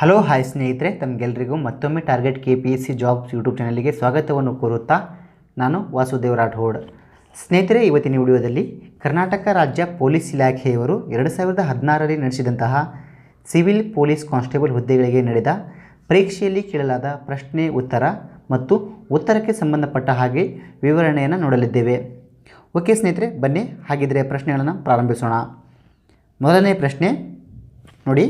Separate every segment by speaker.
Speaker 1: Hello, hi ಸ್ನೇಹಿತರೆ. ತಮಗೆಲ್ಲರಿಗೂ ಮತ್ತೊಮ್ಮೆ target K P S C jobs YouTube ಚಾನಲ್ಗೆ ಸ್ವಾಗತವನ್ನು ಕೋರುತ್ತಾ ನಾನು ವಾಸುದೇವ್ ರಾಠೋಡ್. ಸ್ನೇಹಿತರೆ, ಇವತ್ತಿನ ವಿಡಿಯೋದಲ್ಲಿ ಕರ್ನಾಟಕ ರಾಜ್ಯ ಪೊಲೀಸ್ ಇಲಾಖೆಯವರು ಎರಡು ಸಾವಿರದ ಹದಿನಾರರಲ್ಲಿ ನಡೆಸಿದಂತಹ ಸಿವಿಲ್ ಪೊಲೀಸ್ ಕಾನ್ಸ್ಟೇಬಲ್ ಹುದ್ದೆಗಳಿಗೆ ನಡೆದ ಪರೀಕ್ಷೆಯಲ್ಲಿ ಕೇಳಲಾದ ಪ್ರಶ್ನೆ, ಉತ್ತರ ಮತ್ತು ಉತ್ತರಕ್ಕೆ ಸಂಬಂಧಪಟ್ಟ ಹಾಗೆ ವಿವರಣೆಯನ್ನು ನೋಡಲಿದ್ದೇವೆ. ಓಕೆ ಸ್ನೇಹಿತರೆ, ಬನ್ನಿ ಹಾಗಿದ್ದರೆ ಪ್ರಶ್ನೆಗಳನ್ನು ಪ್ರಾರಂಭಿಸೋಣ. ಮೊದಲನೇ ಪ್ರಶ್ನೆ, ನೋಡಿ.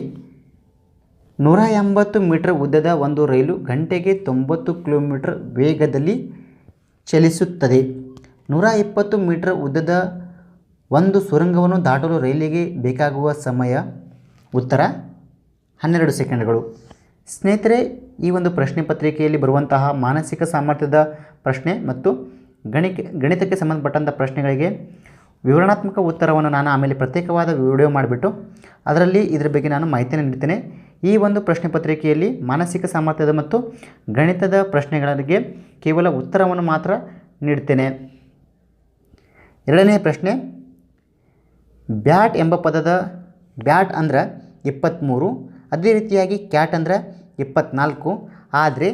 Speaker 1: ನೂರ ಎಂಬತ್ತು ಮೀಟರ್ ಉದ್ದದ ಒಂದು ರೈಲು ಗಂಟೆಗೆ ತೊಂಬತ್ತು ಕಿಲೋಮೀಟರ್ ವೇಗದಲ್ಲಿ ಚಲಿಸುತ್ತದೆ. ನೂರ ಇಪ್ಪತ್ತು ಮೀಟರ್ ಉದ್ದದ ಒಂದು ಸುರಂಗವನ್ನು ದಾಟಲು ರೈಲಿಗೆ ಬೇಕಾಗುವ ಸಮಯ ಉತ್ತರ ಹನ್ನೆರಡು ಸೆಕೆಂಡ್ಗಳು. ಸ್ನೇಹಿತರೆ, ಈ ಒಂದು ಪ್ರಶ್ನೆ ಪತ್ರಿಕೆಯಲ್ಲಿ ಬರುವಂತಹ ಮಾನಸಿಕ ಸಾಮರ್ಥ್ಯದ ಪ್ರಶ್ನೆ ಮತ್ತು ಗಣಿಕೆ, ಗಣಿತಕ್ಕೆ ಸಂಬಂಧಪಟ್ಟಂಥ ಪ್ರಶ್ನೆಗಳಿಗೆ ವಿವರಣಾತ್ಮಕ ಉತ್ತರವನ್ನು ನಾನು ಆಮೇಲೆ ಪ್ರತ್ಯೇಕವಾದ ವಿಡಿಯೋ ಮಾಡಿಬಿಟ್ಟು ಅದರಲ್ಲಿ ಇದರ ಬಗ್ಗೆ ನಾನು ಮಾಹಿತಿಯನ್ನು ನೀಡ್ತೇನೆ. ಈ ಒಂದು ಪ್ರಶ್ನೆ ಪತ್ರಿಕೆಯಲ್ಲಿ ಮಾನಸಿಕ ಸಾಮರ್ಥ್ಯದ ಮತ್ತು ಗಣಿತದ ಪ್ರಶ್ನೆಗಳಿಗೆ ಕೇವಲ ಉತ್ತರವನ್ನು ಮಾತ್ರ ನೀಡ್ತೇನೆ. ಎರಡನೇ ಪ್ರಶ್ನೆ, ಬ್ಯಾಟ್ ಎಂಬ ಪದದ ಬ್ಯಾಟ್ ಅಂದ್ರೆ ಇಪ್ಪತ್ತ್ಮೂರು ಅದೇ ರೀತಿಯಾಗಿ ಕ್ಯಾಟ್ ಅಂದ್ರೆ ಇಪ್ಪತ್ತ್ನಾಲ್ಕು ಆದರೆ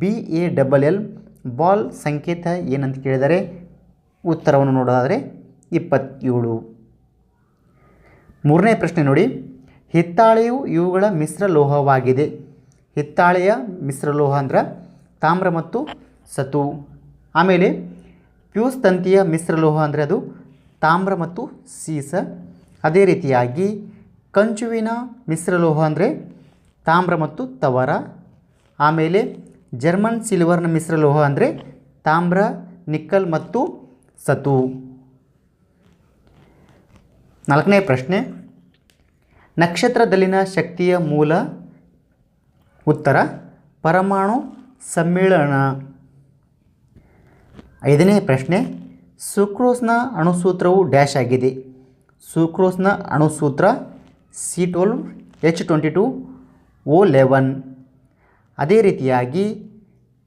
Speaker 1: B A double L ball ಸಂಕೇತ ಏನಂತ ಕೇಳಿದರೆ ಉತ್ತರವನ್ನು ನೋಡೋದಾದರೆ ಇಪ್ಪತ್ತೇಳು. ಮೂರನೇ ಪ್ರಶ್ನೆ ನೋಡಿ ಹಿತ್ತಾಳೆಯು ಇವುಗಳ ಮಿಶ್ರ ಲೋಹವಾಗಿದೆ. ಹಿತ್ತಾಳೆಯ ಮಿಶ್ರ ಲೋಹ ಅಂದ್ರೆ ತಾಮ್ರ ಮತ್ತು ಸತು. ಆಮೇಲೆ ಪ್ಯೂಸ್ ತಂತಿಯ ಮಿಶ್ರ ಲೋಹ ಅಂದರೆ ಅದು ತಾಮ್ರ ಮತ್ತು ಸೀಸ. ಅದೇ ರೀತಿಯಾಗಿ ಕಂಚುವಿನ ಮಿಶ್ರ ಲೋಹ ಅಂದರೆ ತಾಮ್ರ ಮತ್ತು ತವರ. ಆಮೇಲೆ ಜರ್ಮನ್ ಸಿಲ್ವರ್ನ ಮಿಶ್ರ ಲೋಹ ಅಂದರೆ ತಾಮ್ರ, ನಿಕ್ಕಲ್ ಮತ್ತು ಸತು. ನಾಲ್ಕನೇ ಪ್ರಶ್ನೆ. ನಕ್ಷತ್ರದಲ್ಲಿನ ಶಕ್ತಿಯ ಮೂಲ ಉತ್ತರ ಪರಮಾಣು ಸಮ್ಮಿಳನ. ಐದನೇ ಪ್ರಶ್ನೆ, ಸುಕ್ರೋಸ್ನ ಅಣುಸೂತ್ರವು ಡ್ಯಾಶ್ ಆಗಿದೆ. ಸುಕ್ರೋಸ್ನ ಅಣುಸೂತ್ರ C twelve H twenty two O eleven. ಅದೇ ರೀತಿಯಾಗಿ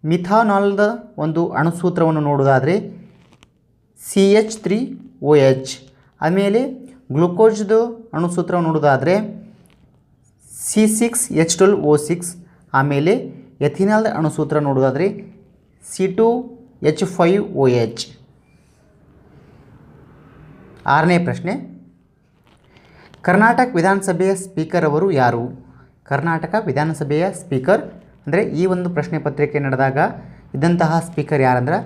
Speaker 1: ಮಿಥಾನಾಲ್ದ ಒಂದು ಅಣುಸೂತ್ರವನ್ನು ನೋಡೋದಾದರೆ C H three O H. ಆಮೇಲೆ ಗ್ಲುಕೋಜ್ದು ಅಣುಸೂತ್ರವನ್ನು ನೋಡೋದಾದರೆ C six H twelve O six ಆಮೇಲೆ ಎಥಿನಾಲ್ದ ಅಣುಸೂತ್ರ ನೋಡೋದಾದರೆ C two H five O H ಆರನೇ ಪ್ರಶ್ನೆ. ಕರ್ನಾಟಕ ವಿಧಾನಸಭೆಯ ಸ್ಪೀಕರ್ ಅವರು ಯಾರು? ಕರ್ನಾಟಕ ವಿಧಾನಸಭೆಯ ಸ್ಪೀಕರ್ ಅಂದರೆ ಈ ಒಂದು ಪ್ರಶ್ನೆ ಪತ್ರಿಕೆ ನಡೆದಾಗ ಇದ್ದಂತಹ ಸ್ಪೀಕರ್ ಯಾರಂದ್ರೆ?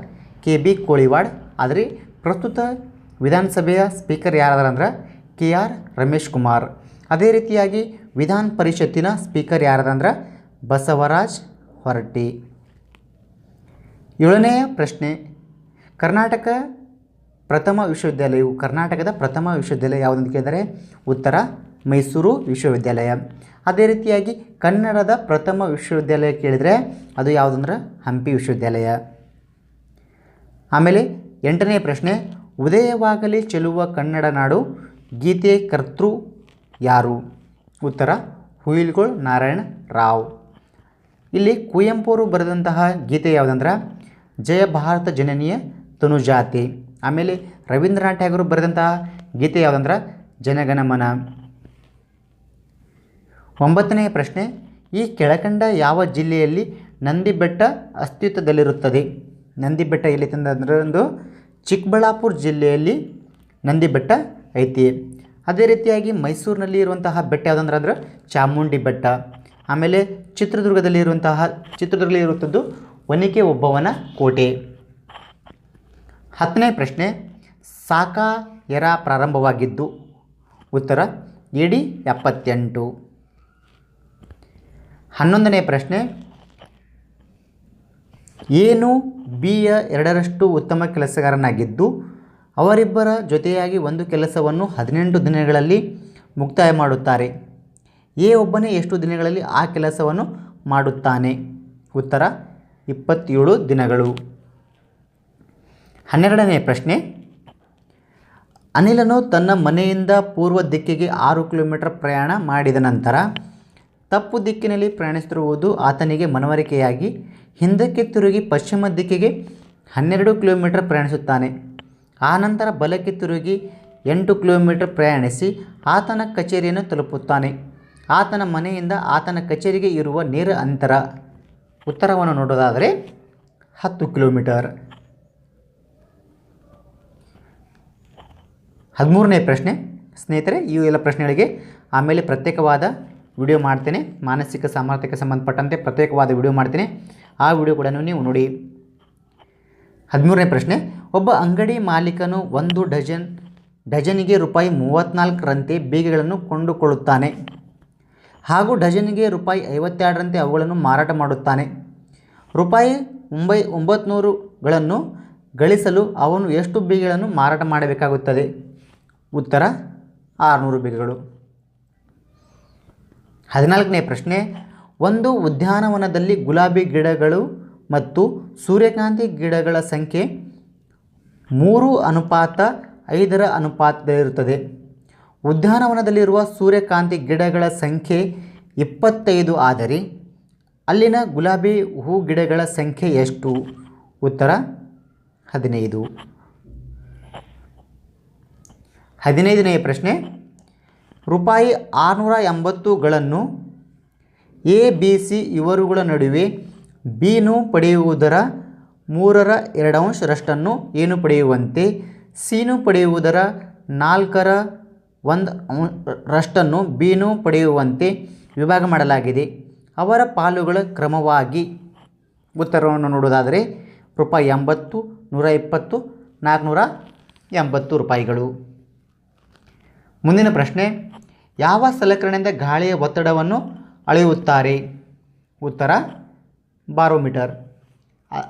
Speaker 1: K B Koliwad. ಆದರೆ ಪ್ರಸ್ತುತ ವಿಧಾನಸಭೆಯ speaker ಯಾರದಾರಂದ್ರೆ? K R Ramesh Kumar. ಅದೇ ರೀತಿಯಾಗಿ ವಿಧಾನ ಪರಿಷತ್ತಿನ ಸ್ಪೀಕರ್ ಯಾರದಂದ್ರೆ ಬಸವರಾಜ್ ಹೊರಟ್ಟಿ. ಏಳನೆಯ ಪ್ರಶ್ನೆ. ಕರ್ನಾಟಕ ಪ್ರಥಮ ವಿಶ್ವವಿದ್ಯಾಲಯವು ಕರ್ನಾಟಕದ ಪ್ರಥಮ ವಿಶ್ವವಿದ್ಯಾಲಯ ಯಾವುದಂತ ಕೇಳಿದರೆ ಉತ್ತರ ಮೈಸೂರು ವಿಶ್ವವಿದ್ಯಾಲಯ. ಅದೇ ರೀತಿಯಾಗಿ ಕನ್ನಡದ ಪ್ರಥಮ ವಿಶ್ವವಿದ್ಯಾಲಯ ಕೇಳಿದರೆ ಅದು ಯಾವುದಂದ್ರೆ ಹಂಪಿ ವಿಶ್ವವಿದ್ಯಾಲಯ. ಆಮೇಲೆ ಎಂಟನೇ ಪ್ರಶ್ನೆ. ಉದಯವಾಗಲಿ ಚೆಲುವ ಕನ್ನಡ ನಾಡು ಗೀತೆ ಕರ್ತೃ ಯಾರು? ಉತ್ತರ, ಹುಯಿಲ್ಗೋಳ್ ನಾರಾಯಣ ರಾವ್. ಇಲ್ಲಿ ಕುವೆಂಪು ಅವರು ಬರೆದಂತಹ ಗೀತೆ ಯಾವುದಂದ್ರೆ, ಜಯ ಭಾರತ ಜನನೀಯ ತನುಜಾತಿ. ಆಮೇಲೆ ರವೀಂದ್ರನಾಥ್ ಟ್ಯಾಗೂರ್ ಬರೆದಂತಹ ಗೀತೆ ಯಾವುದಂದ್ರೆ, ಜನಗಣಮನ. ಒಂಬತ್ತನೇ ಪ್ರಶ್ನೆ, ಈ ಕೆಳಕಂಡ ಯಾವ ಜಿಲ್ಲೆಯಲ್ಲಿ ನಂದಿ ಬೆಟ್ಟ ಅಸ್ತಿತ್ವದಲ್ಲಿರುತ್ತದೆ? ನಂದಿ ಬೆಟ್ಟ ಎಲ್ಲಿ ತಂದ್ರೆ ಒಂದು ಚಿಕ್ಕಬಳ್ಳಾಪುರ ಜಿಲ್ಲೆಯಲ್ಲಿ ನಂದಿ ಬೆಟ್ಟ ಐತಿ. ಅದೇ ರೀತಿಯಾಗಿ ಮೈಸೂರಿನಲ್ಲಿ ಇರುವಂತಹ ಬೆಟ್ಟ ಯಾವುದಂದ್ರೆ ಅಂದರೆ ಚಾಮುಂಡಿ ಬೆಟ್ಟ. ಆಮೇಲೆ ಚಿತ್ರದುರ್ಗದಲ್ಲಿ ಇರುವಂತಹ, ಚಿತ್ರದುರ್ಗದಲ್ಲಿ ಇರುವಂಥದ್ದು ಒನಿಕೆ ಒಬ್ಬವನ ಕೋಟೆ. ಹತ್ತನೇ ಪ್ರಶ್ನೆ, ಸಾಕ ಎರ ಪ್ರಾರಂಭವಾಗಿದ್ದು? ಉತ್ತರ ಎ ಡಿ ಎಪ್ಪತ್ತೆಂಟು. ಹನ್ನೊಂದನೇ ಪ್ರಶ್ನೆ, ಏನು ಬಿಯ ಎರಡರಷ್ಟು ಉತ್ತಮ ಕೆಲಸಗಾರನಾಗಿದ್ದು? ಅವರಿಬ್ಬರ ಜೊತೆಯಾಗಿ ಒಂದು ಕೆಲಸವನ್ನು ಹದಿನೆಂಟು ದಿನಗಳಲ್ಲಿ ಮುಕ್ತಾಯ ಮಾಡುತ್ತಾರೆ. ಎ ಒಬ್ಬನೇ ಎಷ್ಟು ದಿನಗಳಲ್ಲಿ ಆ ಕೆಲಸವನ್ನು ಮಾಡುತ್ತಾನೆ? ಉತ್ತರ, ಇಪ್ಪತ್ತೇಳು ದಿನಗಳು. ಹನ್ನೆರಡನೇ ಪ್ರಶ್ನೆ. ಅನಿಲನು ತನ್ನ ಮನೆಯಿಂದ ಪೂರ್ವ ದಿಕ್ಕಿಗೆ ಆರು ಕಿಲೋಮೀಟರ್ ಪ್ರಯಾಣ ಮಾಡಿದ ನಂತರ ತಪ್ಪು ದಿಕ್ಕಿನಲ್ಲಿ ಪ್ರಯಾಣಿಸುತ್ತಿರುವುದು ಆತನಿಗೆ ಮನವರಿಕೆಯಾಗಿ ಹಿಂದಕ್ಕೆ ತಿರುಗಿ ಪಶ್ಚಿಮ ದಿಕ್ಕಿಗೆ ಹನ್ನೆರಡು ಕಿಲೋಮೀಟರ್ ಪ್ರಯಾಣಿಸುತ್ತಾನೆ. ಆನಂತರ ಬಲಕ್ಕೆ ತಿರುಗಿ ಎಂಟು ಕಿಲೋಮೀಟರ್ ಪ್ರಯಾಣಿಸಿ ಆತನ ಕಚೇರಿಯನ್ನು ತಲುಪುತ್ತಾನೆ. ಆತನ ಮನೆಯಿಂದ ಆತನ ಕಚೇರಿಗೆ ಇರುವ ನೇರ ಅಂತರ. ಉತ್ತರವನ್ನು ನೋಡೋದಾದರೆ ಹತ್ತು ಕಿಲೋಮೀಟರ್. ಹದಿಮೂರನೇ ಪ್ರಶ್ನೆ. ಸ್ನೇಹಿತರೆ, ಈ ಎಲ್ಲ ಪ್ರಶ್ನೆಗಳಿಗೆ ಆಮೇಲೆ ಪ್ರತ್ಯೇಕವಾದ ವಿಡಿಯೋ ಮಾಡ್ತೇನೆ. ಮಾನಸಿಕ ಸಾಮರ್ಥ್ಯಕ್ಕೆ ಸಂಬಂಧಪಟ್ಟಂತೆ ಪ್ರತ್ಯೇಕವಾದ ವಿಡಿಯೋ ಮಾಡ್ತೇನೆ. ಆ ವಿಡಿಯೋ ಕೂಡ ನೀವು ನೋಡಿ. ಹದಿಮೂರನೇ ಪ್ರಶ್ನೆ, ಒಬ್ಬ ಅಂಗಡಿ ಮಾಲೀಕನು ಒಂದು ಡಜನ್ ಡಜನಿಗೆ ರೂಪಾಯಿ ಮೂವತ್ತ್ನಾಲ್ಕರಂತೆ ಬೀಗಗಳನ್ನು ಕೊಂಡುಕೊಳ್ಳುತ್ತಾನೆ. ಹಾಗೂ ಡಜನಿಗೆ ರೂಪಾಯಿ ಐವತ್ತೆರಡರಂತೆ ಅವುಗಳನ್ನು ಮಾರಾಟ ಮಾಡುತ್ತಾನೆ. ರೂಪಾಯಿ ಒಂಬೈ, ಒಂಬತ್ನೂರುಗಳನ್ನು ಗಳಿಸಲು ಅವನು ಎಷ್ಟು ಬೀಗಗಳನ್ನು ಮಾರಾಟ ಮಾಡಬೇಕಾಗುತ್ತದೆ? ಉತ್ತರ, ಆರುನೂರು ಬೀಗಗಳು. ಹದಿನಾಲ್ಕನೇ ಪ್ರಶ್ನೆ, ಒಂದು ಉದ್ಯಾನವನದಲ್ಲಿ ಗುಲಾಬಿ ಗಿಡಗಳು ಮತ್ತು ಸೂರ್ಯಕಾಂತಿ ಗಿಡಗಳ ಸಂಖ್ಯೆ ಮೂರು ಅನುಪಾತ ಐದರ ಅನುಪಾತದಲ್ಲಿರುತ್ತದೆ. ಉದ್ಯಾನವನದಲ್ಲಿರುವ ಸೂರ್ಯಕಾಂತಿ ಗಿಡಗಳ ಸಂಖ್ಯೆ ಇಪ್ಪತ್ತೈದು ಆದರೆ ಅಲ್ಲಿನ ಗುಲಾಬಿ ಹೂ ಗಿಡಗಳ ಸಂಖ್ಯೆ ಎಷ್ಟು? ಉತ್ತರ ಹದಿನೈದು. ಹದಿನೈದನೆಯ ಪ್ರಶ್ನೆ. ರೂಪಾಯಿ ಆರುನೂರ ಎಂಬತ್ತುಗಳನ್ನು ಎ, ಬಿ, ಸಿ ಇವರುಗಳ ನಡುವೆ ಬಿನು ಪಡೆಯುವುದರ ಮೂರರ ಎರಡಂಶರಷ್ಟನ್ನು ಏನು ಪಡೆಯುವಂತೆ? ಸಿನು ಪಡೆಯುವುದರ ನಾಲ್ಕರ ಒಂದು ರಷ್ಟನ್ನು ಬೀನು ಪಡೆಯುವಂತೆ ವಿಭಾಗ ಮಾಡಲಾಗಿದೆ. ಅವರ ಪಾಲುಗಳ ಕ್ರಮವಾಗಿ ಉತ್ತರವನ್ನು ನೋಡುವುದಾದರೆ ರೂಪಾಯಿ ಎಂಬತ್ತು, ನೂರ ಇಪ್ಪತ್ತು, ನಾಲ್ಕುನೂರ ಎಂಬತ್ತು ರೂಪಾಯಿಗಳು. ಮುಂದಿನ ಪ್ರಶ್ನೆ, ಯಾವ ಸಲಕರಣೆಯಿಂದ ಗಾಳಿಯ ಒತ್ತಡವನ್ನು ಅಳೆಯುತ್ತಾರೆ? ಉತ್ತರ ಬಾರೋಮೀಟರ್.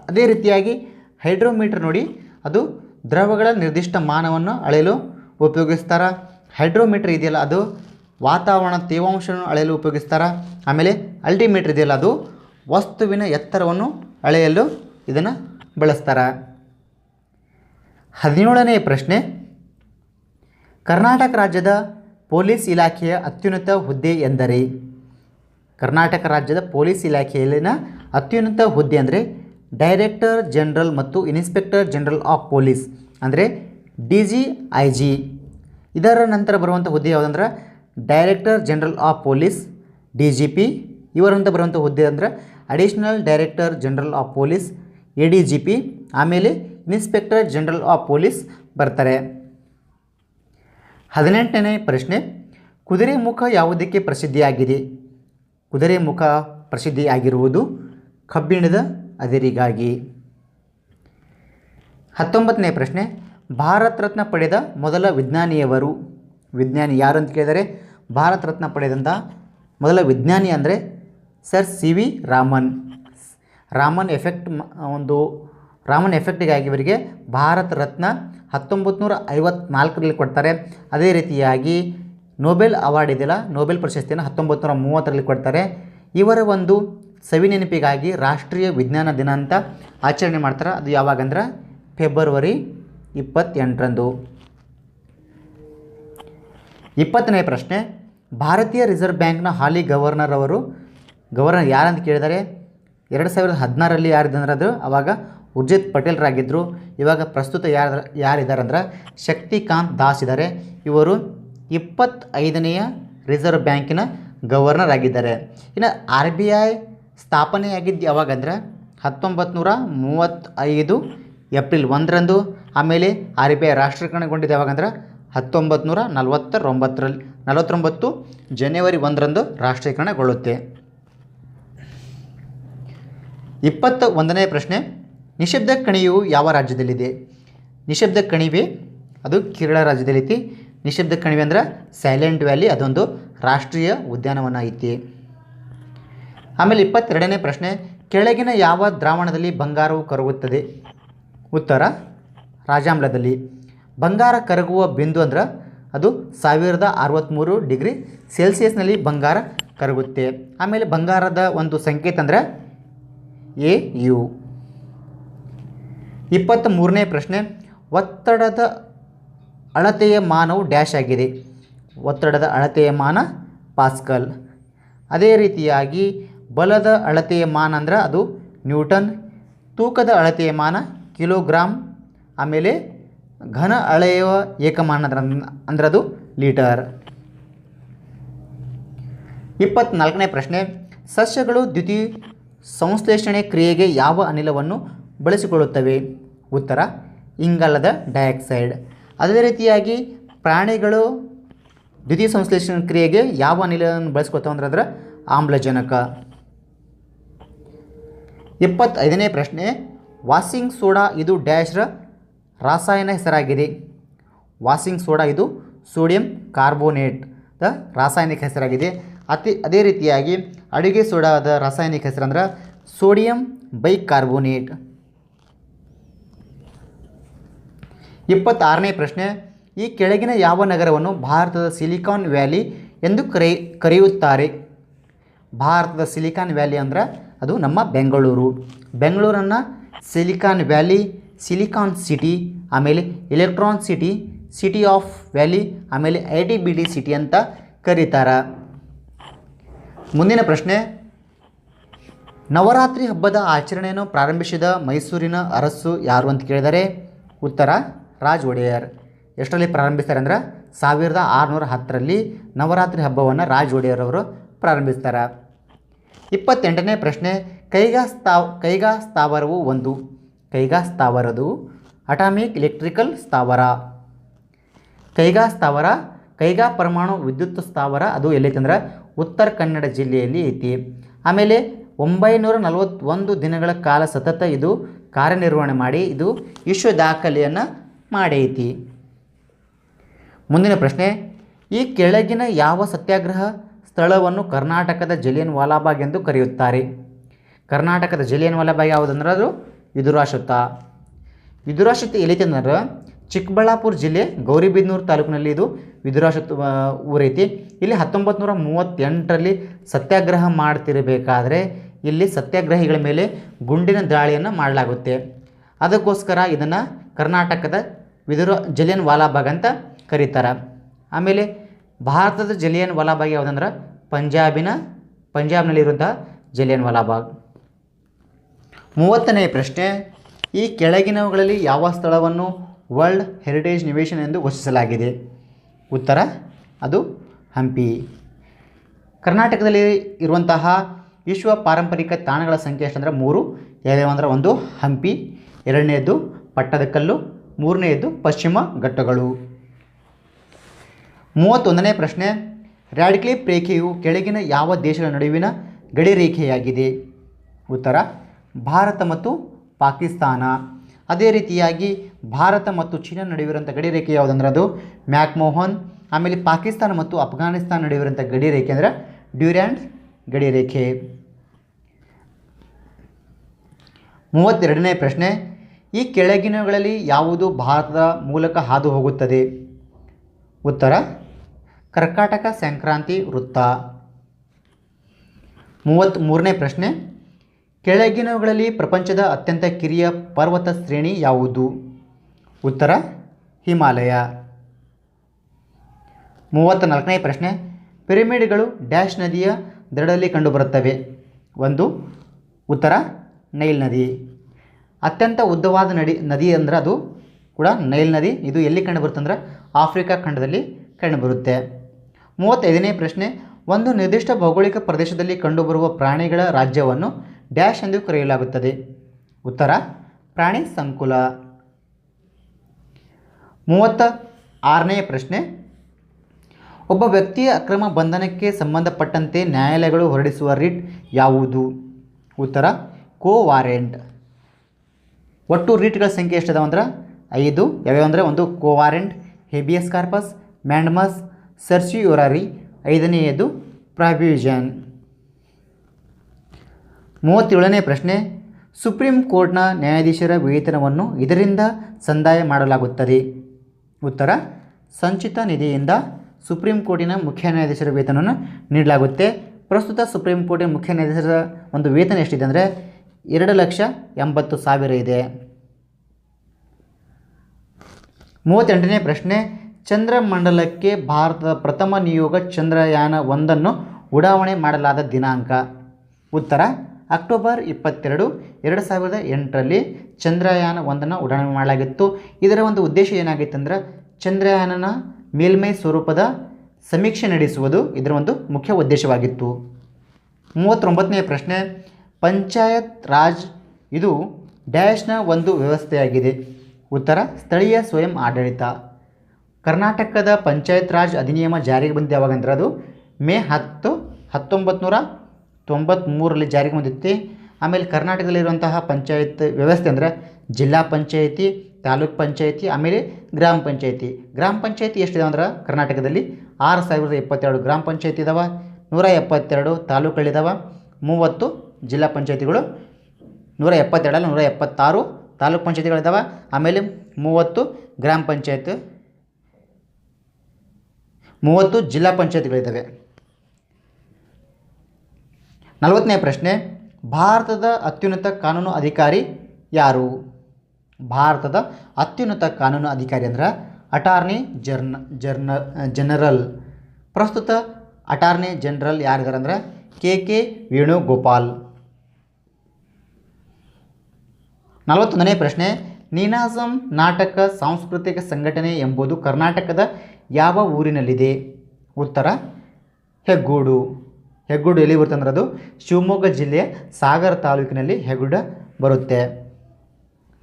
Speaker 1: ಅದೇ ರೀತಿಯಾಗಿ ಹೈಡ್ರೋಮೀಟರ್ ನೋಡಿ, ಅದು ದ್ರವಗಳ ನಿರ್ದಿಷ್ಟ ಮಾನವನ್ನು ಅಳೆಯಲು ಉಪಯೋಗಿಸ್ತಾರೆ. ಹೈಡ್ರೋಮೀಟರ್ ಇದೆಯಲ್ಲ, ಅದು ವಾತಾವರಣ ತೇವಾಂಶವನ್ನು ಅಳೆಯಲು ಉಪಯೋಗಿಸ್ತಾರೆ. ಆಮೇಲೆ ಅಲ್ಟಿಮೀಟರ್ ಇದೆಯಲ್ಲ, ಅದು ವಸ್ತುವಿನ ಎತ್ತರವನ್ನು ಅಳೆಯಲು ಇದನ್ನು ಬಳಸ್ತಾರೆ. ಹದಿನೇಳನೇ ಪ್ರಶ್ನೆ. ಕರ್ನಾಟಕ ರಾಜ್ಯದ ಪೊಲೀಸ್ ಇಲಾಖೆಯ ಅತ್ಯುನ್ನತ ಹುದ್ದೆ ಎಂದರೆ? ಕರ್ನಾಟಕ ರಾಜ್ಯದ ಪೊಲೀಸ್ ಇಲಾಖೆಯಲ್ಲಿನ ಅತ್ಯುನ್ನತ ಹುದ್ದೆ ಅಂದರೆ ಡೈರೆಕ್ಟರ್ ಜನರಲ್ ಮತ್ತು ಇನ್ಸ್ಪೆಕ್ಟರ್ ಜನರಲ್ ಆಫ್ ಪೊಲೀಸ್ ಅಂದರೆ ಡಿ ಜಿ ಐ ಜಿ. ಇದರ ನಂತರ ಬರುವಂಥ ಹುದ್ದೆ ಯಾವುದಂದ್ರೆ director general of police, D G P. ಇವರಂತ ಬರುವಂಥ ಹುದ್ದೆ ಅಂದ್ರೆ additional director general of police, A D G P. ಆಮೇಲೆ ಇನ್ಸ್ಪೆಕ್ಟರ್ ಜನರಲ್ ಆಫ್ ಪೊಲೀಸ್ ಬರ್ತಾರೆ. ಹದಿನೆಂಟನೇ ಪ್ರಶ್ನೆ, ಕುದುರೆ ಮುಖ ಯಾವುದಕ್ಕೆ ಪ್ರಸಿದ್ಧಿಯಾಗಿದೆ? ಕುದುರೆ ಮುಖ ಪ್ರಸಿದ್ಧಿಯಾಗಿರುವುದು ಕಬ್ಬಿಣದ ಅದಿರಿಗಾಗಿ. ಹತ್ತೊಂಬತ್ತನೇ ಪ್ರಶ್ನೆ, ಭಾರತ ರತ್ನ ಪಡೆದ ಮೊದಲ ವಿಜ್ಞಾನಿಯವರು, ವಿಜ್ಞಾನಿ ಯಾರು ಅಂತ ಕೇಳಿದರೆ, ಭಾರತ ರತ್ನ ಪಡೆದಂಥ ಮೊದಲ ವಿಜ್ಞಾನಿ ಅಂದರೆ sir C V Raman. Raman effect ಒಂದು, ರಾಮನ್ ಎಫೆಕ್ಟಿಗಾಗಿ ಇವರಿಗೆ ಭಾರತ ರತ್ನ ಹತ್ತೊಂಬತ್ತು ನೂರ ಐವತ್ನಾಲ್ಕರಲ್ಲಿ ಕೊಡ್ತಾರೆ. ಅದೇ ರೀತಿಯಾಗಿ ನೋಬೆಲ್ ಅವಾರ್ಡ್ ಇದೆಯಲ್ಲ, ನೋಬೆಲ್ ಪ್ರಶಸ್ತಿಯನ್ನು ಹತ್ತೊಂಬತ್ತು ನೂರ ಮೂವತ್ತರಲ್ಲಿ ಕೊಡ್ತಾರೆ. ಇವರ ಒಂದು ಸವಿ ನೆನಪಿಗಾಗಿ ರಾಷ್ಟ್ರೀಯ ವಿಜ್ಞಾನ ದಿನ ಅಂತ ಆಚರಣೆ ಮಾಡ್ತಾರೆ. ಅದು ಯಾವಾಗಂದ್ರೆ ಫೆಬ್ರವರಿ ಇಪ್ಪತ್ತೆಂಟರಂದು. ಇಪ್ಪತ್ತನೇ ಪ್ರಶ್ನೆ, ಭಾರತೀಯ ರಿಸರ್ವ್ ಬ್ಯಾಂಕ್ನ ಹಾಲಿ ಗವರ್ನರ್ ಅವರು, ಗವರ್ನರ್ ಯಾರಂತ ಕೇಳಿದರೆ? ಎರಡು ಸಾವಿರದ ಹದಿನಾರರಲ್ಲಿ ಯಾರಿದ್ದಾರೆ ಅದು? ಅವಾಗ ಉರ್ಜಿತ್ ಪಟೇಲ್ರಾಗಿದ್ದರು ಇವಾಗ ಪ್ರಸ್ತುತ ಯಾರು ಯಾರಿದ್ದಾರಂದ್ರೆ ಶಕ್ತಿಕಾಂತ್ ದಾಸ್ ಇದ್ದಾರೆ ಇವರು ಇಪ್ಪತ್ತೈದನೆಯ ರಿಸರ್ವ್ ಬ್ಯಾಂಕಿನ ಗವರ್ನರ್ ಆಗಿದ್ದಾರೆ. ಇನ್ನು ಆರ್ ಬಿ ಐ ಸ್ಥಾಪನೆಯಾಗಿದ್ದು ಯಾವಾಗಂದ್ರೆ ಹತ್ತೊಂಬತ್ತು ನೂರ ಮೂವತ್ತೈದು ಏಪ್ರಿಲ್ ಒಂದರಂದು. ಆಮೇಲೆ ಆರ್ ಬಿ ಐ ರಾಷ್ಟ್ರೀಕರಣಗೊಂಡಿದ್ದು ಯಾವಾಗಂದ್ರೆ ಹತ್ತೊಂಬತ್ತು ನೂರ ನಲವತ್ತರೊಂಬತ್ತರಲ್ಲಿ ನಲವತ್ತೊಂಬತ್ತು ಜನವರಿ ಒಂದರಂದು ರಾಷ್ಟ್ರೀಕರಣಗೊಳ್ಳುತ್ತೆ. ಇಪ್ಪತ್ತ ಒಂದನೇ ಪ್ರಶ್ನೆ, ನಿಶಬ್ದ ಕಣಿಯು ಯಾವ ರಾಜ್ಯದಲ್ಲಿದೆ? ನಿಶಬ್ದ ಕಣಿವೆ, ಅದು ಕೇರಳ ರಾಜ್ಯದಲ್ಲೈತಿ ನಿಶಬ್ದ ಕಣಿವೆ ಅಂದ್ರೆ ಸೈಲೆಂಟ್ ವ್ಯಾಲಿ, ಅದೊಂದು ರಾಷ್ಟ್ರೀಯ ಉದ್ಯಾನವನ ಐತಿ. ಆಮೇಲೆ ಇಪ್ಪತ್ತೆರಡನೇ ಪ್ರಶ್ನೆ, ಕೆಳಗಿನ ಯಾವ ದ್ರಾವಣದಲ್ಲಿ ಬಂಗಾರವು ಕರಗುತ್ತದೆ? ಉತ್ತರ, ರಾಜಾಮ್ಲದಲ್ಲಿ. ಬಂಗಾರ ಕರಗುವ ಬಿಂದು ಅಂದ್ರೆ ಅದು ಸಾವಿರದ ಅರವತ್ತ್ಮೂರು ಡಿಗ್ರಿ ಸೆಲ್ಸಿಯಸ್ನಲ್ಲಿ ಬಂಗಾರ ಕರಗುತ್ತೆ. ಆಮೇಲೆ ಬಂಗಾರದ ಒಂದು ಸಂಕೇತ ಅಂದರೆ ಎ, ಯು. ಇಪ್ಪತ್ತ ಮೂರನೇ ಪ್ರಶ್ನೆ, ಒತ್ತಡದ ಅಳತೆಯ ಮಾನವು ಡ್ಯಾಶ್ ಆಗಿದೆ. ಒತ್ತಡದ ಅಳತೆಯ ಮಾನ ಪಾಸ್ಕಲ್. ಅದೇ ರೀತಿಯಾಗಿ ಬಲದ ಅಳತೆಯ ಮಾನ ಅಂದರೆ ಅದು ನ್ಯೂಟನ್, ತೂಕದ ಅಳತೆಯ ಮಾನ ಕಿಲೋಗ್ರಾಮ್ ಆಮೇಲೆ ಘನ ಅಳೆಯುವ ಏಕಮಾನ ಅಂದ್ರೆ ಅದು ಲೀಟರ್. ಇಪ್ಪತ್ನಾಲ್ಕನೇ ಪ್ರಶ್ನೆ, ಸಸ್ಯಗಳು ದ್ಯುತಿ ಸಂಶ್ಲೇಷಣೆ ಕ್ರಿಯೆಗೆ ಯಾವ ಅನಿಲವನ್ನು ಬಳಸಿಕೊಳ್ಳುತ್ತವೆ? ಉತ್ತರ, ಇಂಗಾಲದ ಡೈಆಕ್ಸೈಡ್. ಅದೇ ರೀತಿಯಾಗಿ ಪ್ರಾಣಿಗಳು ದ್ವಿತೀಯ ಸಂಶ್ಲೇಷಣೆ ಕ್ರಿಯೆಗೆ ಯಾವ ಅನಿಲವನ್ನು ಬಳಸ್ಕೊತಾವ ಅಂದ್ರೆ ಅದರ ಆಮ್ಲಜನಕ. ಇಪ್ಪತ್ತೈದನೇ ಪ್ರಶ್ನೆ ವಾಸಿಂಗ್ ಸೋಡಾ ಇದು ಡ್ಯಾಶ್ರ ರಾಸಾಯನ ಹೆಸರಾಗಿದೆ. ವಾಸಿಂಗ್ ಸೋಡಾ ಇದು ಸೋಡಿಯಂ ಕಾರ್ಬೋನೇಟ್ ದ ರಾಸಾಯನಿಕ ಹೆಸರಾಗಿದೆ. ಅತಿ, ಅದೇ ರೀತಿಯಾಗಿ ಅಡುಗೆ ಸೋಡಾದ ರಾಸಾಯನಿಕ ಹೆಸರಂದ್ರೆ ಸೋಡಿಯಂ ಬೈಕಾರ್ಬೋನೇಟ್. ಇಪ್ಪತ್ತಾರನೇ ಪ್ರಶ್ನೆ, ಈ ಕೆಳಗಿನ ಯಾವ ನಗರವನ್ನು ಭಾರತದ ಸಿಲಿಕಾನ್ ವ್ಯಾಲಿ ಎಂದು ಕರೆ, ಕರೆಯುತ್ತಾರೆ? ಭಾರತದ ಸಿಲಿಕಾನ್ ವ್ಯಾಲಿ ಅಂದ್ರೆ ಅದು ನಮ್ಮ ಬೆಂಗಳೂರು. ಬೆಂಗಳೂರನ್ನು ಸಿಲಿಕಾನ್ ವ್ಯಾಲಿ, ಸಿಲಿಕಾನ್ ಸಿಟಿ, ಆಮೇಲೆ electron city city of valley, ಆಮೇಲೆ I T B T city ಅಂತ ಕರೀತಾರೆ. ಮುಂದಿನ ಪ್ರಶ್ನೆ, ನವರಾತ್ರಿ ಹಬ್ಬದ ಆಚರಣೆಯನ್ನು ಪ್ರಾರಂಭಿಸಿದ ಮೈಸೂರಿನ ಅರಸು ಯಾರು ಅಂತ ಕೇಳಿದರೆ, ಉತ್ತರ ರಾಜ್ ಒಡೆಯರ್. ಎಷ್ಟರಲ್ಲಿ ಪ್ರಾರಂಭಿಸ್ತಾರೆ ಅಂದ್ರೆ ಸಾವಿರದ ಆರುನೂರ ಹತ್ತರಲ್ಲಿ ನವರಾತ್ರಿ ಹಬ್ಬವನ್ನು ರಾಜ್ ಒಡೆಯರ್ ಅವರು ಪ್ರಾರಂಭಿಸ್ತಾರೆ. ಇಪ್ಪತ್ತೆಂಟನೇ ಪ್ರಶ್ನೆ ಕೈಗಾ ಸ್ಥಾವ ಕೈಗಾ ಸ್ಥಾವರವು ಒಂದು. ಕೈಗಾ ಸ್ಥಾವರದು ಅಟಾಮಿಕ್ ಎಲೆಕ್ಟ್ರಿಕಲ್ ಸ್ಥಾವರ. ಕೈಗಾ ಸ್ಥಾವರ ಕೈಗಾ ಪರಮಾಣು ವಿದ್ಯುತ್ ಸ್ಥಾವರ, ಅದು ಎಲ್ಲೈತಂದ್ರೆ ಉತ್ತರ ಕನ್ನಡ ಜಿಲ್ಲೆಯಲ್ಲಿ ಐತಿ. ಆಮೇಲೆ ಒಂಬೈನೂರ ನಲವತ್ತೊಂದು ದಿನಗಳ ಕಾಲ ಸತತ ಇದು ಕಾರ್ಯನಿರ್ವಹಣೆ ಮಾಡಿ, ಇದು ವಿಶ್ವ ದಾಖಲೆಯನ್ನು ಮಾಡೈತಿ. ಮುಂದಿನ ಪ್ರಶ್ನೆ, ಈ ಕೆಳಗಿನ ಯಾವ ಸತ್ಯಾಗ್ರಹ ಸ್ಥಳವನ್ನು ಕರ್ನಾಟಕದ ಜಲಿಯನ್ ವಾಲಾಬಾಗ್ ಎಂದು ಕರೆಯುತ್ತಾರೆ. ಕರ್ನಾಟಕದ ಜಲಿಯನ್ ವಾಲಾಬಾಗ್ ಯಾವುದಂದ್ರೆ ಅದು? ವಿದುರಾಶುತ ವಿದುರಾಶುತ ಎಲ್ಲಿದೆ ಅಂದ್ರೆ ಚಿಕ್ಕಬಳ್ಳಾಪುರ ಜಿಲ್ಲೆ ಗೌರಿಬಿದನೂರು ತಾಲೂಕಿನಲ್ಲಿ ಇದು ವಿದುರಾಶುತ್ ಊರೈತಿ. ಇಲ್ಲಿ ಹತ್ತೊಂಬತ್ತು ನೂರ ಮೂವತ್ತೆಂಟರಲ್ಲಿ ಸತ್ಯಾಗ್ರಹ ಮಾಡ್ತಿರಬೇಕಾದ್ರೆ ಇಲ್ಲಿ ಸತ್ಯಾಗ್ರಹಿಗಳ ಮೇಲೆ ಗುಂಡಿನ ದಾಳಿಯನ್ನು ಮಾಡಲಾಗುತ್ತೆ. ಅದಕ್ಕೋಸ್ಕರ ಇದನ್ನು ಕರ್ನಾಟಕದ ವಿದುರ ಜಲಿಯನ್ ವಾಲಾಬಾಗ್ ಅಂತ ಕರೀತಾರೆ. ಆಮೇಲೆ ಭಾರತದ ಜಲಿಯನ್ ವಾಲಾಬಾಗ್ ಯಾವುದಂದ್ರೆ? ಪಂಜಾಬಿನ, ಪಂಜಾಬ್ನಲ್ಲಿರುವಂತಹ ಜಲಿಯನ್ ವಾಲಾಬಾಗ್ ಮೂವತ್ತನೇ ಪ್ರಶ್ನೆ, ಈ ಕೆಳಗಿನವುಗಳಲ್ಲಿ ಯಾವ ಸ್ಥಳವನ್ನು ವರ್ಲ್ಡ್ ಹೆರಿಟೇಜ್ ನಿವೇಶನ ಎಂದು ಘೋಷಿಸಲಾಗಿದೆ? ಉತ್ತರ, ಅದು ಹಂಪಿ. ಕರ್ನಾಟಕದಲ್ಲಿ ಇರುವಂತಹ ವಿಶ್ವ ಪಾರಂಪರಿಕ ತಾಣಗಳ ಸಂಖ್ಯೆ ಎಷ್ಟಂದರೆ? ಮೂರು. ಯಾವ್ಯಾವ ಅಂದ್ರೆ ಒಂದು, ಹಂಪಿ. ಎರಡನೆಯದು ಪಟ್ಟದಕಲ್ಲು. ಮೂರನೆಯದು ಪಶ್ಚಿಮ ಘಟ್ಟಗಳು. ಮೂವತ್ತೊಂದನೇ ಪ್ರಶ್ನೆ ರ್ಯಾಡ್ಕ್ಲಿಪ್ ರೇಖೆಯು ಕೆಳಗಿನ ಯಾವ ದೇಶಗಳ ನಡುವಿನ ಗಡಿ ರೇಖೆಯಾಗಿದೆ ಉತ್ತರ, ಭಾರತ ಮತ್ತು ಪಾಕಿಸ್ತಾನ. ಅದೇ ರೀತಿಯಾಗಿ ಭಾರತ ಮತ್ತು ಚೀನಾ ನಡುವಿರುವಂಥ ಗಡಿ ರೇಖೆ ಯಾವುದಂದ್ರೆ ಅದು ಮ್ಯಾಕ್ಮೋಹನ್, ಆಮೇಲೆ ಪಾಕಿಸ್ತಾನ ಮತ್ತು ಅಫ್ಘಾನಿಸ್ತಾನ ನಡುವಿರುವಂಥ ಗಡಿ ರೇಖೆ ಅಂದರೆ ಡ್ಯೂರ್ಯಾಂಡ್ ಗಡಿ ರೇಖೆ ಮೂವತ್ತೆರಡನೇ ಪ್ರಶ್ನೆ, ಈ ಕೆಳಗಿನಗಳಲ್ಲಿ ಯಾವುದು ಭಾರತದ ಮೂಲಕ ಹಾದು ಹೋಗುತ್ತದೆ? ಉತ್ತರ ಕರ್ಕಾಟಕ ಸಂಕ್ರಾಂತಿ ವೃತ್ತ. ಮೂವತ್ತ್ಮೂರನೇ ಪ್ರಶ್ನೆ. ಕೆಳಗಿನವುಗಳಲ್ಲಿ ಪ್ರಪಂಚದ ಅತ್ಯಂತ ಕಿರಿಯ ಪರ್ವತ ಶ್ರೇಣಿ ಯಾವುದು? ಉತ್ತರ, ಹಿಮಾಲಯ. ಮೂವತ್ತ ನಾಲ್ಕನೇ ಪ್ರಶ್ನೆ. ಪಿರಮಿಡ್ಗಳು ಡ್ಯಾಶ್ ನದಿಯ ದಡದಲ್ಲಿ ಕಂಡುಬರುತ್ತವೆ. ಒಂದು, ಉತ್ತರ, ನೈಲ್ ನದಿ. ಅತ್ಯಂತ ಉದ್ದವಾದ ನಡಿ, ನದಿ ಅಂದ್ರೆ ಅದು ಕೂಡ ನೈಲ್ ನದಿ. ಇದು ಎಲ್ಲಿ ಕಂಡುಬರುತ್ತೆ ಅಂದ್ರೆ ಆಫ್ರಿಕಾ ಖಂಡದಲ್ಲಿ ಕಂಡುಬರುತ್ತೆ. ಮೂವತ್ತೈದನೇ ಪ್ರಶ್ನೆ, ಒಂದು ನಿರ್ದಿಷ್ಟ ಭೌಗೋಳಿಕ ಪ್ರದೇಶದಲ್ಲಿ ಕಂಡುಬರುವ ಪ್ರಾಣಿಗಳ ರಾಜ್ಯವನ್ನು ಡ್ಯಾಶ್ ಎಂದು ಕರೆಯಲಾಗುತ್ತದೆ. ಉತ್ತರ, ಪ್ರಾಣಿ ಸಂಕುಲ. ಮೂವತ್ತ ಆರನೇ ಪ್ರಶ್ನೆ, ಒಬ್ಬ ವ್ಯಕ್ತಿಯ ಅಕ್ರಮ ಬಂಧನಕ್ಕೆ ಸಂಬಂಧಪಟ್ಟಂತೆ ನ್ಯಾಯಾಲಯಗಳು ಹೊರಡಿಸುವ ರಿಟ್ ಯಾವುದು? ಉತ್ತರ, ಕೋ ವಾರೆಂಟ್. ಒಟ್ಟು ರಿಟ್ಗಳ ಸಂಖ್ಯೆ ಎಷ್ಟಿದಾವೆ ಅಂದ್ರೆ ಐದು ಯಾವ್ಯಾವ ಅಂದರೆ ಒಂದು quo warranto habeas corpus, mandamus certiorari ಐದನೆಯದು provision ಮೂವತ್ತೇಳನೇ ಪ್ರಶ್ನೆ, ಸುಪ್ರೀಂ ಕೋರ್ಟ್ನ ನ್ಯಾಯಾಧೀಶರ ವೇತನವನ್ನು ಇದರಿಂದ ಸಂದಾಯ ಮಾಡಲಾಗುತ್ತದೆ. ಉತ್ತರ, ಸಂಚಿತ ನಿಧಿಯಿಂದ ಸುಪ್ರೀಂ ಕೋರ್ಟಿನ ಮುಖ್ಯ ನ್ಯಾಯಾಧೀಶರ ವೇತನವನ್ನು ನೀಡಲಾಗುತ್ತೆ. ಪ್ರಸ್ತುತ ಸುಪ್ರೀಂ ಕೋರ್ಟಿನ ಮುಖ್ಯ ನ್ಯಾಯಾಧೀಶರ ಒಂದು ವೇತನ ಎಷ್ಟಿದೆ ಅಂದರೆ ಎರಡು ಲಕ್ಷ ಎಂಬತ್ತು ಸಾವಿರ ಇದೆ. ಮೂವತ್ತೆಂಟನೇ ಪ್ರಶ್ನೆ ಚಂದ್ರಮಂಡಲಕ್ಕೆ ಭಾರತದ ಪ್ರಥಮ ನಿಯೋಗ ಚಂದ್ರಯಾನ ಒಂದನ್ನು ಉಡಾವಣೆ ಮಾಡಲಾದ ದಿನಾಂಕ. ಉತ್ತರ, ಅಕ್ಟೋಬರ್ ಇಪ್ಪತ್ತೆರಡು, ಎರಡು ಸಾವಿರದ ಎಂಟರಲ್ಲಿ ಚಂದ್ರಯಾನ ಒಂದನ್ನು ಉಡಾವಣೆ ಮಾಡಲಾಗಿತ್ತು. ಇದರ ಒಂದು ಉದ್ದೇಶ ಏನಾಗಿತ್ತು ಅಂದ್ರೆ, ಚಂದ್ರಯಾನನ ಮೇಲ್ಮೈ ಸ್ವರೂಪದ ಸಮೀಕ್ಷೆ ನಡೆಸುವುದು ಇದರ ಒಂದು ಮುಖ್ಯ ಉದ್ದೇಶವಾಗಿತ್ತು. ಮೂವತ್ತೊಂಬತ್ತನೆಯ ಪ್ರಶ್ನೆ, ಪಂಚಾಯತ್ ರಾಜ್ ಇದು ಡ್ಯಾಶ್ನ ಒಂದು ವ್ಯವಸ್ಥೆಯಾಗಿದೆ. ಉತ್ತರ, ಸ್ಥಳೀಯ ಸ್ವಯಂ ಆಡಳಿತ. ಕರ್ನಾಟಕದ ಪಂಚಾಯತ್ ರಾಜ್ ಅಧಿನಿಯಮ ಜಾರಿಗೆ ಬಂದಿದೆ ಯಾವಾಗಂದ್ರೆ ಅದು ಮೇ ಹತ್ತು ಹತ್ತೊಂಬತ್ತು ನೂರ ತೊಂಬತ್ತ್ಮೂರರಲ್ಲಿ ಜಾರಿಗೆ ಬಂದಿತ್ತು ಆಮೇಲೆ ಕರ್ನಾಟಕದಲ್ಲಿರುವಂತಹ ಪಂಚಾಯತ್ ವ್ಯವಸ್ಥೆ ಅಂದರೆ ಜಿಲ್ಲಾ ಪಂಚಾಯತಿ, ತಾಲೂಕ್ ಪಂಚಾಯತಿ, ಆಮೇಲೆ ಗ್ರಾಮ ಪಂಚಾಯತಿ. ಗ್ರಾಮ ಪಂಚಾಯತಿ ಎಷ್ಟಿದೆ ಅಂದ್ರೆ ಕರ್ನಾಟಕದಲ್ಲಿ? ಆರು ಸಾವಿರದ ಇಪ್ಪತ್ತೆರಡು ಗ್ರಾಮ ಪಂಚಾಯತಿ ಇದಾವೆ, ನೂರ ಎಪ್ಪತ್ತೆರಡು ತಾಲೂಕುಗಳಿದ್ದಾವೆ ಮೂವತ್ತು ಜಿಲ್ಲಾ ಪಂಚಾಯತಿಗಳು, ನೂರ ಎಪ್ಪತ್ತೆರಡಲ್ಲ ನೂರ ಎಪ್ಪತ್ತಾರು ತಾಲೂಕು ಪಂಚಾಯತಿಗಳಿದ್ದಾವೆ ಆಮೇಲೆ ಮೂವತ್ತು ಗ್ರಾಮ ಪಂಚಾಯತ್ ಮೂವತ್ತು ಜಿಲ್ಲಾ ಪಂಚಾಯತ್ಗಳಿದ್ದಾವೆ. ನಲವತ್ತನೇ ಪ್ರಶ್ನೆ, ಭಾರತದ ಅತ್ಯುನ್ನತ ಕಾನೂನು ಅಧಿಕಾರಿ ಯಾರು? ಭಾರತದ ಅತ್ಯುನ್ನತ ಕಾನೂನು ಅಧಿಕಾರಿ ಅಂದ್ರೆ ಅಟಾರ್ನಿ ಜರ್ನ ಜರ್ನ, ಜನರಲ್. ಪ್ರಸ್ತುತ ಅಟಾರ್ನಿ ಜನರಲ್ ಯಾರಿದ್ದಾರೆ ಅಂದ್ರೆ ಕೆ ಕೆ ವೇಣುಗೋಪಾಲ್. ನಲವತ್ತೊಂದನೇ ಪ್ರಶ್ನೆ, ನೀನಾಸಂ ನಾಟಕ ಸಾಂಸ್ಕೃತಿಕ ಸಂಘಟನೆ ಎಂಬುದು ಕರ್ನಾಟಕದ ಯಾವ ಊರಿನಲ್ಲಿದೆ? ಉತ್ತರ, ಹೆಗ್ಗೋಡು. ಹೆಗ್ಗೋಡು ಎಲ್ಲಿ ಬರುತ್ತೆ ಅಂದ್ರೆ ಅದು ಶಿವಮೊಗ್ಗ ಜಿಲ್ಲೆಯ ಸಾಗರ ತಾಲೂಕಿನಲ್ಲಿ ಹೆಗ್ಗೋಡ ಬರುತ್ತೆ.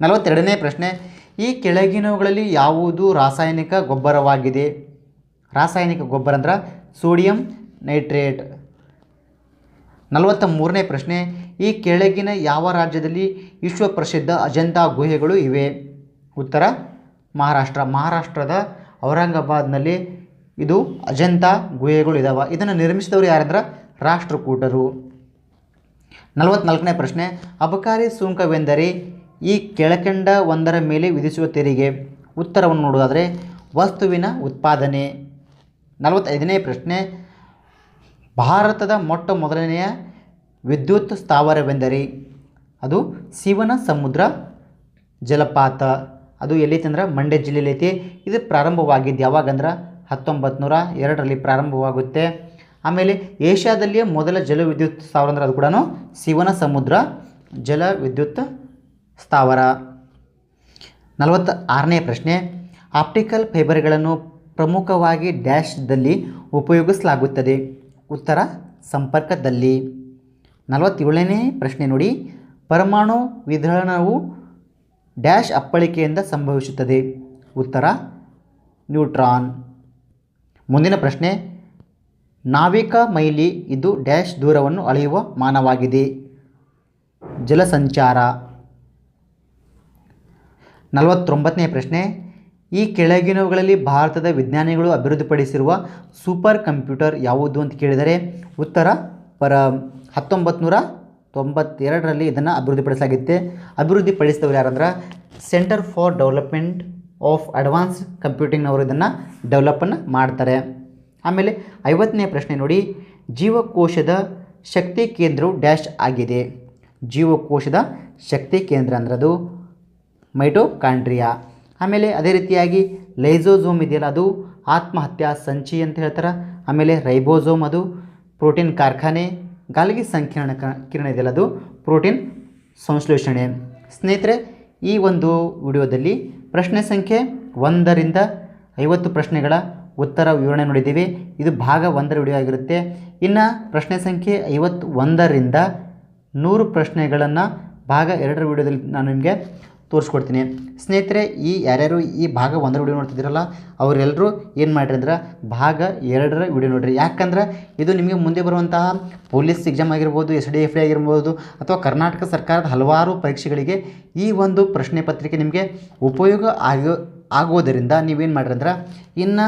Speaker 1: ನಲವತ್ತೆರಡನೇ ಪ್ರಶ್ನೆ, ಈ ಕೆಳಗಿನವುಗಳಲ್ಲಿ ಯಾವುದು ರಾಸಾಯನಿಕ ಗೊಬ್ಬರವಾಗಿದೆ? ರಾಸಾಯನಿಕ ಗೊಬ್ಬರ ಅಂದ್ರೆ ಸೋಡಿಯಂ ನೈಟ್ರೇಟ್. ನಲವತ್ತ ಮೂರನೇ ಪ್ರಶ್ನೆ, ಈ ಕೆಳಗಿನ ಯಾವ ರಾಜ್ಯದಲ್ಲಿ ವಿಶ್ವ ಪ್ರಸಿದ್ಧ ಅಜಂತಾ ಗುಹೆಗಳು ಇವೆ? ಉತ್ತರ, ಮಹಾರಾಷ್ಟ್ರ. ಮಹಾರಾಷ್ಟ್ರದ ಔರಂಗಾಬಾದ್ನಲ್ಲಿ ಇದು ಅಜಂತಾ ಗುಹೆಗಳು ಇದಾವೆ. ಇದನ್ನು ನಿರ್ಮಿಸಿದವರು ಯಾರಂದ್ರೆ ರಾಷ್ಟ್ರಕೂಟರು. ನಲವತ್ನಾಲ್ಕನೇ ಪ್ರಶ್ನೆ, ಅಬಕಾರಿ ಸುಂಕವೆಂದರೆ ಈ ಕೆಳಕಂಡ ಒಂದರ ಮೇಲೆ ವಿಧಿಸುವ ತೆರಿಗೆ. ಉತ್ತರವನ್ನು ನೋಡೋದಾದರೆ ವಸ್ತುವಿನ ಉತ್ಪಾದನೆ. ನಲವತ್ತೈದನೇ ಪ್ರಶ್ನೆ, ಭಾರತದ ಮೊಟ್ಟ ಮೊದಲನೆಯ ವಿದ್ಯುತ್ ಸ್ಥಾವರವೆಂದರೆ ಅದು ಶಿವನ ಸಮುದ್ರ ಜಲಪಾತ. ಅದು ಎಲ್ಲೈತೆ ಅಂದ್ರೆ ಮಂಡ್ಯ ಜಿಲ್ಲೆಯಲ್ಲಿ ಐತಿ. ಇದು ಪ್ರಾರಂಭವಾಗಿದ್ದು ಯಾವಾಗಂದ್ರೆ? ಹತ್ತೊಂಬತ್ತು ನೂರ ಎರಡರಲ್ಲಿ ಪ್ರಾರಂಭವಾಗುತ್ತೆ. ಆಮೇಲೆ ಏಷ್ಯಾದಲ್ಲಿಯೇ ಮೊದಲ ಜಲವಿದ್ಯುತ್ ಸ್ಥಾವರ ಅಂದ್ರೆ ಅದು ಕೂಡ ಶಿವನ ಸಮುದ್ರ ಜಲ ವಿದ್ಯುತ್ ಸ್ಥಾವರ. ನಲವತ್ತ ಆರನೇ ಪ್ರಶ್ನೆ. ಆಪ್ಟಿಕಲ್ ಫೈಬರ್ಗಳನ್ನು ಪ್ರಮುಖವಾಗಿ ಡ್ಯಾಶ್ದಲ್ಲಿ ಉಪಯೋಗಿಸಲಾಗುತ್ತದೆ. ಉತ್ತರ, ಸಂಪರ್ಕದಲ್ಲಿ. ನಲವತ್ತೇಳನೇ ಪ್ರಶ್ನೆ ನೋಡಿ. ಪರಮಾಣು ವಿದಳನವು ಡ್ಯಾಶ್ ಅಪ್ಪಳಿಕೆಯಿಂದ ಸಂಭವಿಸುತ್ತದೆ. ಉತ್ತರ, ನ್ಯೂಟ್ರಾನ್. ಮುಂದಿನ ಪ್ರಶ್ನೆ, ನಾವಿಕ ಮೈಲಿ ಇದು ಡ್ಯಾಶ್ ದೂರವನ್ನು ಅಳೆಯುವ ಮಾನವಾಗಿದೆ. ಜಲಸಂಚಾರ. ನಲವತ್ತೊಂಬತ್ತನೇ ಪ್ರಶ್ನೆ, ಈ ಕೆಳಗಿನವುಗಳಲ್ಲಿ ಭಾರತದ ವಿಜ್ಞಾನಿಗಳು ಅಭಿವೃದ್ಧಿಪಡಿಸಿರುವ ಸೂಪರ್ ಕಂಪ್ಯೂಟರ್ ಯಾವುದು ಅಂತ ಕೇಳಿದರೆ, ಉತ್ತರ, ಪರ ಹತ್ತೊಂಬತ್ತು ನೂರ ತೊಂಬತ್ತೆರಡರಲ್ಲಿ ಇದನ್ನು ಅಭಿವೃದ್ಧಿಪಡಿಸಲಾಗಿದೆ ಅಭಿವೃದ್ಧಿಪಡಿಸಿದವರು ಯಾರಂದ್ರೆ centre for development of advance ಕಂಪ್ಯೂಟಿಂಗ್ನವರು ಇದನ್ನು ಡೆವಲಪನ್ನು ಮಾಡ್ತಾರೆ. ಆಮೇಲೆ ಐವತ್ತನೇ ಪ್ರಶ್ನೆ ನೋಡಿ, ಜೀವಕೋಶದ ಶಕ್ತಿ ಕೇಂದ್ರವು ಡ್ಯಾಶ್ ಆಗಿದೆ. ಜೀವಕೋಶದ ಶಕ್ತಿ ಕೇಂದ್ರ ಅಂದ್ರೆ ಅದು ಮೈಟೋಕಾಂಡ್ರಿಯಾ ಆಮೇಲೆ ಅದೇ ರೀತಿಯಾಗಿ ಲೈಸೋಝೋಮ್ ಇದೆಯಲ್ಲ, ಅದು ಆತ್ಮಹತ್ಯಾ ಸಂಚಿ ಅಂತ ಹೇಳ್ತಾರೆ. ಆಮೇಲೆ ರೈಬೋಝೋಮ್ ಅದು ಪ್ರೋಟೀನ್ ಕಾರ್ಖಾನೆ. ಗಾಲ್ಗಿ ಸಂಕೀರ್ಣ ಕಿರಣ ಇದೆಯಲ್ಲ ಅದು? ಪ್ರೋಟೀನ್ ಸಂಶ್ಲೇಷಣೆ. ಸ್ನೇಹಿತರೆ, ಈ ಒಂದು ವಿಡಿಯೋದಲ್ಲಿ ಪ್ರಶ್ನೆ ಸಂಖ್ಯೆ ಒಂದರಿಂದ ಐವತ್ತು ಪ್ರಶ್ನೆಗಳ ಉತ್ತರ ವಿವರಣೆ ನೋಡಿದ್ದೀವಿ. ಇದು ಭಾಗ ಒಂದರ ವಿಡಿಯೋ ಆಗಿರುತ್ತೆ. ಇನ್ನು ಪ್ರಶ್ನೆ ಸಂಖ್ಯೆ ಐವತ್ತು ಒಂದರಿಂದ ನೂರು ಪ್ರಶ್ನೆಗಳನ್ನು ಭಾಗ ಎರಡರ ವಿಡಿಯೋದಲ್ಲಿ ನಾನು ನಿಮಗೆ ತೋರಿಸ್ಕೊಡ್ತೀನಿ. ಸ್ನೇಹಿತರೆ, ಈ ಯಾರ್ಯಾರು ಈ ಭಾಗ ಒಂದರ ವಿಡಿಯೋ ನೋಡ್ತಿದ್ದೀರಲ್ಲ ಅವರೆಲ್ಲರೂ ಏನು ಮಾಡಿರಿ ಅಂದ್ರೆ ಭಾಗ ಎರಡರ ವಿಡಿಯೋ ನೋಡಿರಿ. ಯಾಕಂದ್ರೆ ಇದು ನಿಮಗೆ ಮುಂದೆ ಬರುವಂತಹ ಪೊಲೀಸ್ ಎಕ್ಸಾಮ್ ಆಗಿರ್ಬೋದು, ಎಸ್ ಡಿ ಎಫ್ ಡಿ ಆಗಿರ್ಬೋದು, ಅಥವಾ ಕರ್ನಾಟಕ ಸರ್ಕಾರದ ಹಲವಾರು ಪರೀಕ್ಷೆಗಳಿಗೆ ಈ ಒಂದು ಪ್ರಶ್ನೆ ಪತ್ರಿಕೆ ನಿಮಗೆ ಉಪಯೋಗ ಆಗೋ ಆಗೋದರಿಂದ ನೀವೇನು ಮಾಡಿರಿ ಅಂದ್ರೆ ಇನ್ನು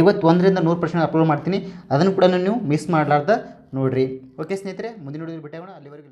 Speaker 1: ಐವತ್ತೊಂದರಿಂದ ನೂರು ಪ್ರಶ್ನೆ ಅಪ್ಲೋಡ್ ಮಾಡ್ತೀನಿ. ಅದನ್ನು ಕೂಡ ನೀವು ಮಿಸ್ ಮಾಡಲಾರ್ದ ನೋಡಿರಿ. ಓಕೆ ಸ್ನೇಹಿತರೆ, ಮುಂದಿನ ವಿಡಿಯೋ ಬಿಟ್ಟಾಗೋಣ ಅಲ್ಲಿವರೆಗೂ